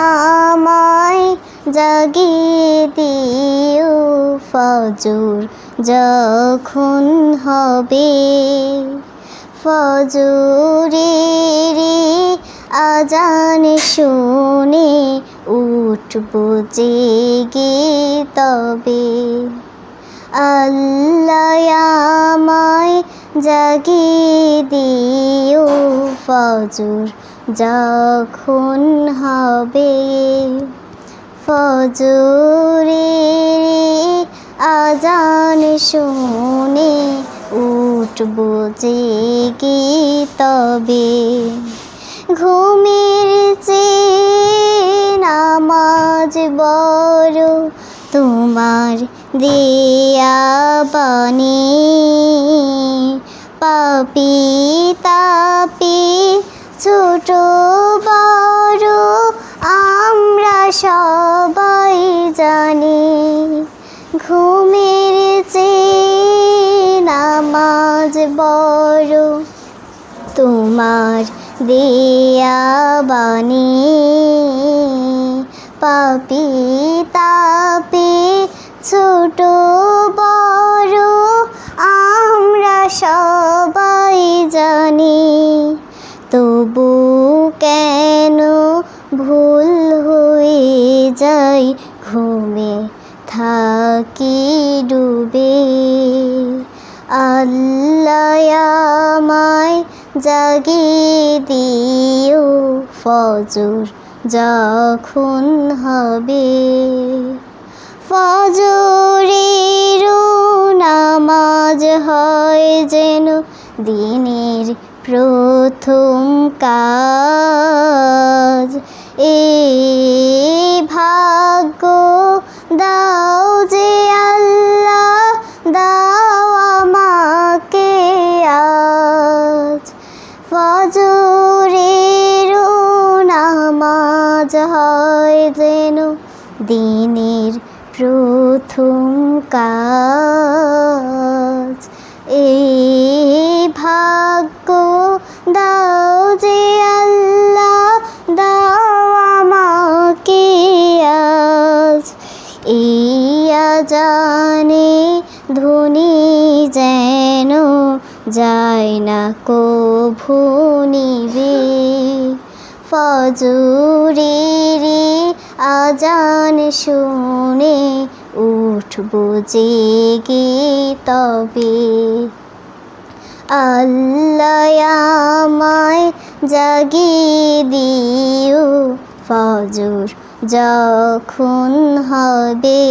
আমায় জাগিয়ে দিও ফজর, যখন হবে ফজরের আজান শুনে উঠব জেগে তবে। আল্লাহ আমায় জাগিয়ে দিও ফজর যখন হবে ফজরের আজান শুনে উঠব জেগে তবে। ঘুমের চেয়ে নামাজ বড় তোমার দেয়া বাণী। পাপি তাপি ছোট বড় আমরা সবাই জানি ঘুমের চেয়ে নামাজ বড়। তোমার দেয়া বাণী পাপি তাপি ছোট ভুল হয়ে যাই ঘুমে থাকি ডুবে। আল্লাহ আমায় জাগিয়ে দিও, ফজর যখন হবে। ফজরের নামাজ হয় যেন দিনের প্রথম কাজ। এ ভাগ্য দাও যে আল্লাহ, দাও আমাকে আজ। ফজরের নামাজ হয় যেন দিনের প্রথম কাজ। এই যায় না কভু নিবে ফজরেরি আজান শুনে উঠব জেগে তবে। আল্লাহ জাগিয়ে দিও ফজর যখন হবে।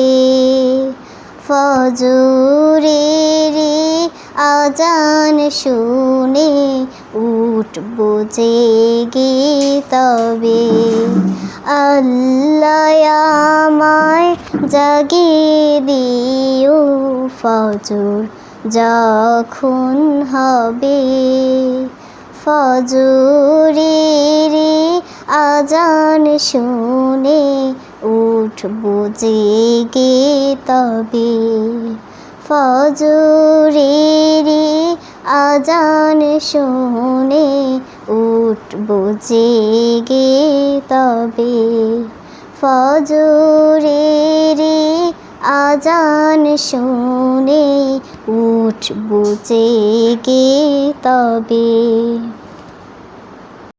ফজরের আজান শুনে উঠব জেগে তবে। আল্লাহ আমায় জাগিয়ে দিও ফজর যখন হবে। ফজরের আজান শুনে উঠব জেগে তবে। ফজরের আজান শুনে বুঝে গে তবে। ফজরের আজান শুনে বুঝে গে তবে।